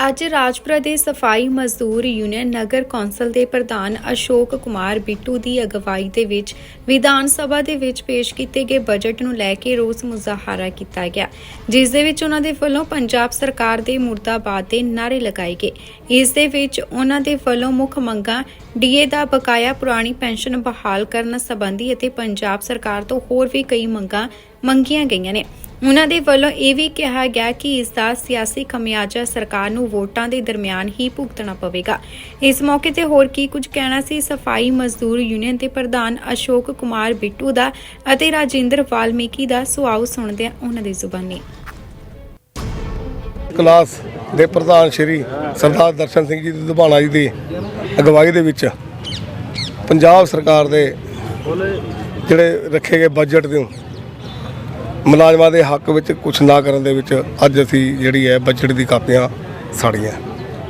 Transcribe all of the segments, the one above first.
ਅੱਜ ਰਾਜਪੁਰਾ ਦੇ ਸਫ਼ਾਈ ਮਜ਼ਦੂਰ ਯੂਨੀਅਨ ਨਗਰ ਕੌਂਸਲ ਦੇ ਪ੍ਰਧਾਨ ਅਸ਼ੋਕ ਕੁਮਾਰ ਬਿੱਟੂ ਦੀ ਅਗਵਾਈ ਦੇ ਵਿੱਚ ਵਿਧਾਨ ਸਭਾ ਦੇ ਵਿੱਚ ਪੇਸ਼ ਕੀਤੇ ਗਏ ਬਜਟ ਨੂੰ ਲੈ ਕੇ ਰੋਸ ਮੁਜ਼ਾਹਰਾ ਕੀਤਾ ਗਿਆ, ਜਿਸ ਦੇ ਵਿੱਚ ਉਹਨਾਂ ਦੇ ਵੱਲੋਂ ਪੰਜਾਬ ਸਰਕਾਰ ਦੇ ਮੁਰਦਾਬਾਦ ਦੇ ਨਾਅਰੇ ਲਗਾਏ ਗਏ। ਇਸ ਦੇ ਵਿੱਚ ਉਹਨਾਂ ਦੇ ਵੱਲੋਂ ਮੁੱਖ ਮੰਗਾਂ ਡੀਏ ਦਾ ਬਕਾਇਆ ਪੁਰਾਣੀ ਪੈਨਸ਼ਨ ਬਹਾਲ ਕਰਨ ਸੰਬੰਧੀ ਅਤੇ ਪੰਜਾਬ ਸਰਕਾਰ ਤੋਂ ਹੋਰ ਵੀ ਕਈ ਮੰਗਾਂ ਮੰਗੀਆਂ ਗਈਆਂ ਨੇ। ਉਹਨਾਂ ਦੇ ਵੱਲੋਂ ਇਹ ਵੀ ਕਿਹਾ ਗਿਆ ਕਿ ਇਸ ਦਾ ਸਿਆਸੀ ਖਮਿਆਜਾ ਸਰਕਾਰ ਨੂੰ ਵੋਟਾਂ ਦੇ ਦਰਮਿਆਨ ਹੀ ਭੁਗਤਣਾ ਪਵੇਗਾ। ਇਸ ਮੌਕੇ ਤੇ ਹੋਰ ਕੀ ਕੁਝ ਕਹਿਣਾ ਸੀ? ਸਫ਼ਾਈ ਮਜ਼ਦੂਰ ਯੂਨੀਅਨ ਦੇ ਪ੍ਰਧਾਨ ਅਸ਼ੋਕ ਕੁਮਾਰ ਬਿੱਟੂ ਦਾ ਅਤੇ ਰਾਜਿੰਦਰ ਵਾਲਮੀਕੀ ਦਾ ਸੁਆਉ ਸੁਣਦੇ ਹਾਂ ਉਹਨਾਂ ਦੀ ਜ਼ੁਬਾਨੀ। ਕਲਾਸ ਦੇ ਪ੍ਰਧਾਨ ਸ਼੍ਰੀ ਸਰਦਾਰ ਦਰਸ਼ਨ ਸਿੰਘ ਜੀ ਦੀ ਜੀ ਦੀ ਅਗਵਾਈ ਦੇ ਵਿੱਚ ਪੰਜਾਬ ਸਰਕਾਰ ਦੇ ਜਿਹੜੇ ਰੱਖੇ ਗਏ ਬਜਟ ਦੇ ਮੁਲਾਜ਼ਮਾਂ ਦੇ ਹੱਕ ਵਿੱਚ ਕੁਝ ਨਾ ਕਰਨ ਦੇ ਵਿੱਚ ਅੱਜ ਅਸੀਂ ਜਿਹੜੀ ਹੈ ਬਜਟ ਦੀ ਕਾਪੀਆਂ ਸਾੜੀਆਂ।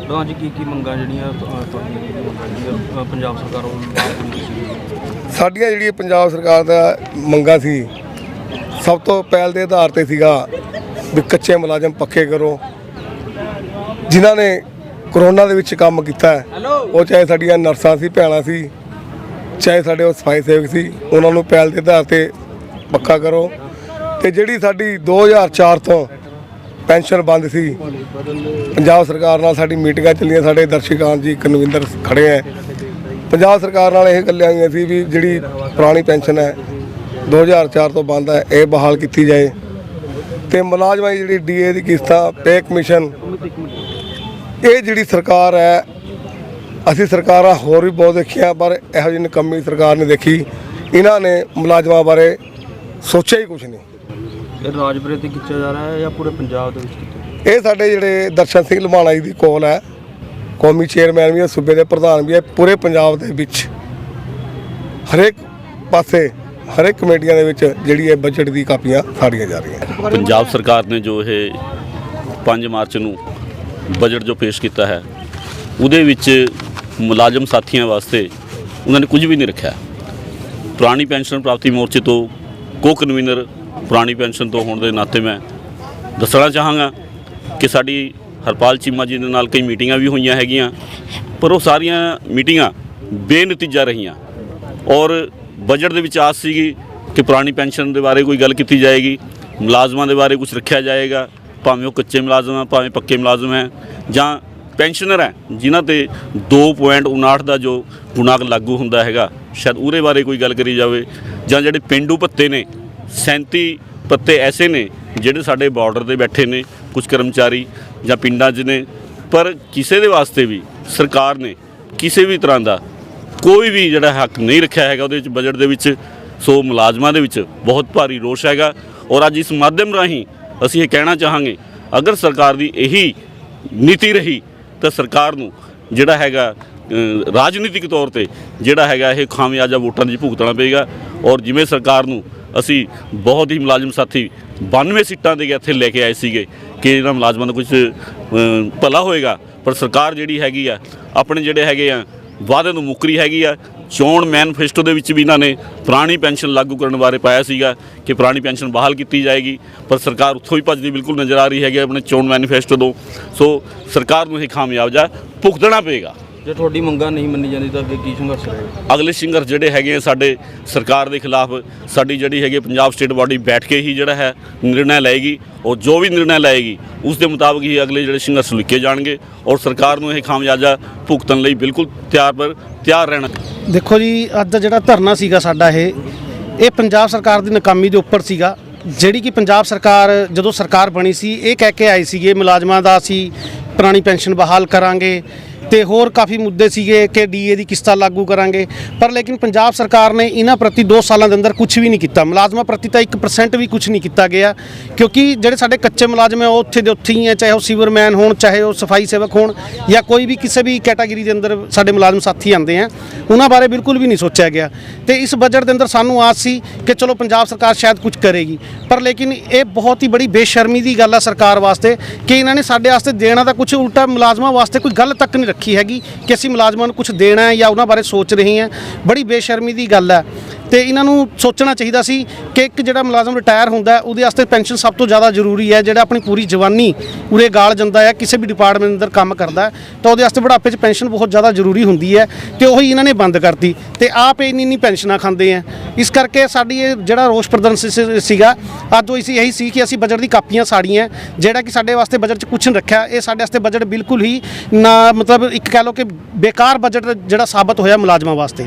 ਤਾਂ ਅੱਜ ਕੀ ਕੀ ਮੰਗਾਂ ਜਿਹੜੀਆਂ ਤੁਹਾਡੀਆਂ ਕੀ ਮੰਗਾਂ ਜਿਹੜੀਆਂ ਅ, ਪੰਜਾਬ ਸਰਕਾਰ ਵੱਲੋਂ ਪੂਰੀ ਸੀ ਸਾਡੀਆਂ ਜਿਹੜੀਆਂ ਪੰਜਾਬ ਸਰਕਾਰ ਦਾ ਮੰਗਾਂ ਸੀ ਸਭ ਤੋਂ ਪਹਿਲ ਦੇ ਆਧਾਰ ਤੇ ਸੀਗਾ ਵੀ ਕੱਚੇ ਮੁਲਾਜ਼ਮ ਪੱਕੇ ਕਰੋ। ਜਿਨ੍ਹਾਂ ਨੇ ਕਰੋਨਾ ਦੇ ਵਿੱਚ ਕੰਮ ਕੀਤਾ ਉਹ ਚਾਹੇ ਸਾਡੀਆਂ ਨਰਸਾਂ ਸੀ ਭੈਣਾਂ ਸੀ ਚਾਹੇ ਸਾਡੇ ਉਹ ਸਫ਼ਾਈ ਸੇਵਕ ਸੀ ਉਹਨਾਂ ਨੂੰ ਪਹਿਲ ਦੇ ਆਧਾਰ ਤੇ ਪੱਕਾ ਕਰੋ। ਤੇ ਜਿਹੜੀ ਸਾਡੀ 2004 ਤੋਂ ਪੈਨਸ਼ਨ ਬੰਦ ਸੀ, ਪੰਜਾਬ ਸਰਕਾਰ ਨਾਲ ਸਾਡੀ ਮੀਟਿੰਗਾਂ ਚੱਲੀਆਂ, ਸਾਡੇ ਦਰਸ਼ਕਾਂਤ ਜੀ ਕਨਵਿੰਦਰ ਖੜੇ ਹੈ ਪੰਜਾਬ ਸਰਕਾਰ ਨਾਲ ਇਹ ਗੱਲਾਂ ਹੋਈਆਂ ਸੀ ਵੀ ਜਿਹੜੀ ਪੁਰਾਣੀ ਪੈਨਸ਼ਨ ਹੈ 2004 ਤੋਂ ਬੰਦ ਹੈ ਇਹ ਬਹਾਲ ਕੀਤੀ ਜਾਏ। ਤੇ ਮੁਲਾਜ਼ਮਾਂ ਦੀ ਜਿਹੜੀ ਡੀਏ ਦੀ ਕਿਸ਼ਤਾਂ, ਪੇ ਕਮਿਸ਼ਨ, ਇਹ ਜਿਹੜੀ ਸਰਕਾਰ ਹੈ ਅਸੀਂ ਸਰਕਾਰਾਂ ਹੋਰ ਵੀ ਬਹੁਤ ਦੇਖੀਆਂ, ਪਰ ਇਹੋ ਜਿਹੀ ਨਕੰਮੀ ਸਰਕਾਰ ਨੇ ਦੇਖੀ। ਇਹਨਾਂ ਨੇ ਮੁਲਾਜ਼ਮਾਂ ਬਾਰੇ ਸੋਚਿਆ ਹੀ ਕੁਝ ਨਹੀਂ। ਇਹ ਰਾਜਪੁਰੇ ਤੇ ਖਿੱਚਿਆ ਜਾ ਰਿਹਾ ਹੈ ਜਾਂ ਪੂਰੇ ਪੰਜਾਬ ਦੇ ਵਿੱਚ ਕੀਤਾ ਇਹ ਸਾਡੇ ਜਿਹੜੇ ਦਰਸ਼ਨ ਸਿੰਘ ਲੁਬਾਣਾ ਜੀ ਦੀ ਕੋਲ ਹੈ। ਕੌਮੀ ਚੇਅਰਮੈਨ ਵੀ ਹੈ ਸੂਬੇ ਦੇ ਪ੍ਰਧਾਨ ਵੀ ਹੈ ਪੂਰੇ ਪੰਜਾਬ ਦੇ ਵਿੱਚ ਹਰੇਕ ਪਾਸੇ ਹਰੇਕ ਕਮੇਟੀਆਂ ਦੇ ਵਿੱਚ ਜਿਹੜੀ ਇਹ ਬਜਟ ਦੀ ਕਾਪੀਆਂ ਸਾੜੀਆਂ ਜਾ ਰਹੀਆਂ ਪੰਜਾਬ ਸਰਕਾਰ ਨੇ ਜੋ ਇਹ 5 ਮਾਰਚ ਨੂੰ ਬਜਟ ਜੋ ਪੇਸ਼ ਕੀਤਾ ਹੈ ਉਹਦੇ ਵਿੱਚ ਮੁਲਾਜ਼ਮ ਸਾਥੀਆਂ ਵਾਸਤੇ ਉਹਨਾਂ ਨੇ ਕੁਝ ਵੀ ਨਹੀਂ ਰੱਖਿਆ। ਪੁਰਾਣੀ ਪੈਨਸ਼ਨ ਪ੍ਰਾਪਤੀ ਮੋਰਚੇ ਤੋਂ ਕੋ ਕਨਵੀਨਰ ਪੁਰਾਣੀ ਪੈਨਸ਼ਨ ਤੋਂ ਹੋਣ ਦੇ ਨਾਤੇ ਮੈਂ ਦੱਸਣਾ ਚਾਹਾਂਗਾ ਕਿ ਸਾਡੀ ਹਰਪਾਲ ਚੀਮਾ ਜੀ ਦੇ ਨਾਲ ਕਈ ਮੀਟਿੰਗਾਂ ਵੀ ਹੋਈਆਂ ਹੈਗੀਆਂ, ਪਰ ਉਹ ਸਾਰੀਆਂ ਮੀਟਿੰਗਾਂ ਬੇਨਤੀਜਾ ਰਹੀਆਂ। ਔਰ ਬਜਟ ਦੇ ਵਿੱਚ ਆਸ ਸੀਗੀ ਕਿ ਪੁਰਾਣੀ ਪੈਨਸ਼ਨ ਦੇ ਬਾਰੇ ਕੋਈ ਗੱਲ ਕੀਤੀ ਜਾਏਗੀ, ਮੁਲਾਜ਼ਮਾਂ ਦੇ ਬਾਰੇ ਕੁਝ ਰੱਖਿਆ ਜਾਏਗਾ, ਭਾਵੇਂ ਉਹ ਕੱਚੇ ਮੁਲਾਜ਼ਮ ਆ, ਭਾਵੇਂ ਪੱਕੇ ਮੁਲਾਜ਼ਮ ਹੈ, ਜਾਂ ਪੈਨਸ਼ਨਰ ਹੈ, ਜਿਨ੍ਹਾਂ ਤੇ 2.59 ਦਾ ਜੋ ਗੁਣਾਕ ਲਾਗੂ ਹੁੰਦਾ ਹੈਗਾ, ਸ਼ਾਇਦ ਉਹਦੇ ਬਾਰੇ ਕੋਈ ਗੱਲ ਕਰੀ ਜਾਵੇ, ਜਾਂ ਜਿਹੜੇ ਪਿੰਡੂ ਭੱਤੇ ਨੇ 37 ਪੱਤੇ ਐਸੇ ਨੇ ਜਿਹੜੇ ਸਾਡੇ ਬਾਰਡਰ ਤੇ ਬੈਠੇ ਨੇ ਕੁਝ ਕਰਮਚਾਰੀ ਜਾਂ ਪਿੰਡਾਂ 'ਚ ਨੇ, ਪਰ ਕਿਸੇ ਦੇ ਵਾਸਤੇ ਵੀ ਸਰਕਾਰ ਨੇ ਕਿਸੇ ਵੀ ਤਰ੍ਹਾਂ ਦਾ ਕੋਈ ਵੀ ਜਿਹੜਾ ਹੱਕ ਨਹੀਂ ਰੱਖਿਆ ਹੈਗਾ ਉਹਦੇ ਵਿੱਚ ਬਜਟ ਦੇ ਵਿੱਚ, ਸੋ ਮੁਲਾਜ਼ਮਾਂ ਦੇ ਵਿੱਚ ਬਹੁਤ ਭਾਰੀ ਰੋਸ਼ ਹੈਗਾ। ਔਰ ਅੱਜ ਇਸ ਮਾਧਿਅਮ ਰਾਹੀਂ ਅਸੀਂ ਇਹ ਕਹਿਣਾ ਚਾਹਾਂਗੇ, ਅਗਰ ਸਰਕਾਰ ਦੀ ਇਹੀ ਨੀਤੀ ਰਹੀ, ਤਾਂ ਸਰਕਾਰ ਨੂੰ ਜਿਹੜਾ ਹੈਗਾ ਰਾਜਨੀਤਿਕ ਤੌਰ ਤੇ ਜਿਹੜਾ ਹੈਗਾ ਇਹ ਖਾਮਿਆਜਾ ਵੋਟਾਂ ਦੀ ਭੁਗਤਣਾ ਪਏਗਾ। ਔਰ ਜਿਵੇਂ ਸਰਕਾਰ ਨੂੰ ਅਸੀਂ ਬਹੁਤ ਹੀ ਮੁਲਾਜ਼ਮ ਸਾਥੀ 92 ਸੀਟਾਂ ਦੇ ਇੱਥੇ ਲੈ ਕੇ ਆਏ ਸੀਗੇ ਕਿ ਇਹਨਾਂ ਮੁਲਾਜ਼ਮਾਂ ਦਾ ਕੁਝ ਭਲਾ ਹੋਏਗਾ, ਪਰ ਸਰਕਾਰ ਜਿਹੜੀ ਹੈਗੀ ਆ, ਆਪਣੇ ਜਿਹੜੇ ਹੈਗੇ ਆ, ਵਾਅਦੇ ਨੂੰ ਮੁੱਕਰੀ ਹੈਗੀ ਆ। ਚੋਣ ਮੈਨੀਫੈਸਟੋ ਦੇ ਵਿੱਚ ਵੀ ਇਹਨਾਂ ਨੇ ਪੁਰਾਣੀ ਪੈਨਸ਼ਨ ਲਾਗੂ ਕਰਨ ਬਾਰੇ ਪਾਇਆ ਸੀਗਾ ਕਿ ਪੁਰਾਣੀ ਪੈਨਸ਼ਨ ਬਹਾਲ ਕੀਤੀ ਜਾਏਗੀ, ਪਰ ਸਰਕਾਰ ਉੱਥੋਂ ਹੀ ਭੱਜਦੀ ਬਿਲਕੁਲ ਨਜ਼ਰ ਆ ਰਹੀ ਹੈਗੀ ਆਪਣੇ ਚੋਣ ਮੈਨੀਫੈਸਟੋ ਤੋਂ। ਸੋ, ਸਰਕਾਰ ਨੂੰ ਇਹ ਖਾਮਯਾਬ ਖਾਮਯਾਬਜਾ ਭੁਗਤਣਾ ਪਏਗਾ। ਜੇ ਤੁਹਾਡੀ ਮੰਗਾਂ ਨਹੀਂ ਮੰਨੀ ਜਾਂਦੀ ਤਾਂ ਅੱਗੇ ਕੀ ਸੰਘਰਸ਼ ਰਹੇਗਾ ਅਗਲੇ ਸੰਘਰਸ਼ ਜਿਹੜੇ ਹੈਗੇ ਆ ਸਾਡੇ ਸਰਕਾਰ ਦੇ ਖਿਲਾਫ ਸਾਡੀ ਜਿਹੜੀ ਹੈਗੀ ਪੰਜਾਬ ਸਟੇਟ ਬਾਡੀ ਬੈਠ ਕੇ ਹੀ ਜਿਹੜਾ ਹੈ ਨਿਰਣਾ ਲਏਗੀ ਔਰ ਜੋ ਵੀ ਨਿਰਣਾ ਲਏਗੀ ਉਸ ਦੇ ਮੁਤਾਬਕ ਹੀ ਅਗਲੇ ਜਿਹੜੇ ਸੰਘਰਸ਼ ਲਿਖੇ ਜਾਣਗੇ ਔਰ ਸਰਕਾਰ ਨੂੰ ਇਹ ਖਾਮਯਾਜਾ ਭੁਗਤਣ ਲਈ ਬਿਲਕੁਲ ਤਿਆਰ ਪਰ ਤਿਆਰ ਰਹਿਣਾ ਦੇਖੋ ਜੀ ਅੱਜ ਦਾ ਜਿਹੜਾ ਧਰਨਾ ਸੀਗਾ ਸਾਡਾ ਇਹ ਇਹ ਪੰਜਾਬ ਸਰਕਾਰ ਦੀ ਨਾਕਾਮੀ ਦੇ ਉੱਪਰ ਸੀਗਾ। ਜਿਹੜੀ ਕਿ ਪੰਜਾਬ ਸਰਕਾਰ ਜਦੋਂ ਸਰਕਾਰ ਬਣੀ ਸੀ ਇਹ ਕਹਿ ਕੇ ਆਈ ਸੀਗੇ ਮੁਲਾਜ਼ਮਾਂ ਦਾ ਅਸੀਂ ਪੁਰਾਣੀ ਪੈਨਸ਼ਨ ਬਹਾਲ ਕਰਾਂਗੇ। ਤੇ ਹੋਰ ਕਾਫੀ ਮੁੱਦੇ ਸੀਗੇ ਕਿ ਡੀਏ ਦੀ ਕਿਸ਼ਤਾਂ ਲਾਗੂ ਕਰਾਂਗੇ। ਪਰ ਲੇਕਿਨ ਪੰਜਾਬ ਸਰਕਾਰ ਨੇ ਇਹਨਾਂ ਪ੍ਰਤੀ 2 ਸਾਲਾਂ ਦੇ ਅੰਦਰ ਕੁਝ ਵੀ ਨਹੀਂ ਕੀਤਾ। ਮੁਲਾਜ਼ਮਾਂ ਪ੍ਰਤੀ ਤਾਂ 1% ਵੀ ਕੁਝ ਨਹੀਂ ਕੀਤਾ ਗਿਆ। ਕਿਉਂਕਿ ਜਿਹੜੇ ਸਾਡੇ ਕੱਚੇ ਮੁਲਾਜ਼ਮ ਹੈ, ਉਹ ਉੱਥੇ ਦੇ ਉੱਥੇ ਹੀ ਹੈ, ਚਾਹੇ ਉਹ ਸੀਵਰਮੈਨ ਹੋਣ, ਚਾਹੇ ਉਹ ਸਫ਼ਾਈ ਸੇਵਕ ਹੋਣ, ਜਾਂ ਕੋਈ ਵੀ ਕਿਸੇ ਵੀ ਕੈਟਾਗਰੀ ਦੇ ਅੰਦਰ ਸਾਡੇ ਮੁਲਾਜ਼ਮ ਸਾਥੀ ਆਉਂਦੇ ਆ ਉਹਨਾਂ ਬਾਰੇ ਬਿਲਕੁਲ ਵੀ ਨਹੀਂ ਸੋਚਿਆ ਗਿਆ। ਤੇ ਇਸ ਬਜਟ ਦੇ ਅੰਦਰ ਸਾਨੂੰ ਆਸ ਸੀ ਕਿ ਚਲੋ ਪੰਜਾਬ ਸਰਕਾਰ ਸ਼ਾਇਦ ਕੁਝ ਕਰੇਗੀ। ਪਰ ਲੇਕਿਨ ਇਹ ਬਹੁਤ ਹੀ ਬੜੀ ਬੇਸ਼ਰਮੀ ਦੀ ਗੱਲ ਆ ਸਰਕਾਰ ਵਾਸਤੇ ਕਿ ਇਹਨਾਂ ਨੇ ਸਾਡੇ ਵਾਸਤੇ ਦੇਣਾ ਤਾਂ ਕੁਝ ਉਲਟਾ ਮੁਲਾਜ਼ਮਾਂ ਵਾਸਤੇ ਕੋਈ ਗੱਲ ਤੱਕ ਨਹੀਂ ਰੱਖੀ। ਹੈਗੀ ਕਿ ਅਸੀਂ ਮੁਲਾਜ਼ਮਾਂ ਨੂੰ ਕੁਝ ਦੇਣਾ ਹੈ ਜਾਂ ਉਹਨਾਂ ਬਾਰੇ ਸੋਚ ਰਹੇ ਹਾਂ। ਬੜੀ ਬੇਸ਼ਰਮੀ ਦੀ ਗੱਲ ਹੈ। ਤੇ ਇਹਨਾਂ ਨੂੰ ਸੋਚਣਾ ਚਾਹੀਦਾ ਸੀ ਕਿ ਇੱਕ ਜਿਹੜਾ ਮੁਲਾਜ਼ਮ ਰਿਟਾਇਰ ਹੁੰਦਾ ਉਹਦੇ ਵਾਸਤੇ ਪੈਨਸ਼ਨ ਸਭ ਤੋਂ ਜ਼ਿਆਦਾ ਜ਼ਰੂਰੀ ਹੈ, ਜਿਹੜਾ ਆਪਣੀ ਪੂਰੀ ਜਵਾਨੀ ਉਰੇ ਗਾਲ ਜਾਂਦਾ ਹੈ, ਕਿਸੇ ਵੀ ਡਿਪਾਰਟਮੈਂਟ ਅੰਦਰ ਕੰਮ ਕਰਦਾ ਤਾਂ ਉਹਦੇ ਵਾਸਤੇ ਬੁਢਾਪੇ 'ਚ ਪੈਨਸ਼ਨ ਬਹੁਤ ਜ਼ਿਆਦਾ ਜ਼ਰੂਰੀ ਹੁੰਦੀ ਹੈ ਤੇ ਉਹੀ ਇਹਨਾਂ ਨੇ ਬੰਦ ਕਰਤੀ ਤੇ ਆਪ ਇੰਨੀ ਇੰਨੀ ਪੈਨਸ਼ਨਾਂ ਖਾਂਦੇ ਆ ਇਸ ਕਰਕੇ ਸਾਡੀ ਇਹ ਜਿਹੜਾ ਰੋਸ ਪ੍ਰਦਰਸ਼ਨ ਸੀਗਾ, ਅੱਜ ਉਹ ਇਸੀ ਇਹੀ ਸੀ ਕਿ ਅਸੀਂ ਬਜਟ ਦੀ ਕਾਪੀਆਂ ਸਾੜੀਆਂ ਜਿਹੜਾ ਕਿ ਸਾਡੇ ਵਾਸਤੇ ਬਜਟ 'ਚ ਕੁਛ ਨਹੀਂ ਰੱਖਿਆ, ਇਹ ਸਾਡੇ ਵਾਸਤੇ ਬਜਟ ਬਿਲਕੁਲ ਹੀ ਨਾ ਮਤਲਬ ਇੱਕ ਕਹਿ ਲਓ ਕਿ ਬੇਕਾਰ ਬਜਟ ਜਿਹੜਾ ਸਾਬਤ ਹੋਇਆ ਮੁਲਾਜ਼ਮਾਂ ਵਾਸਤੇ।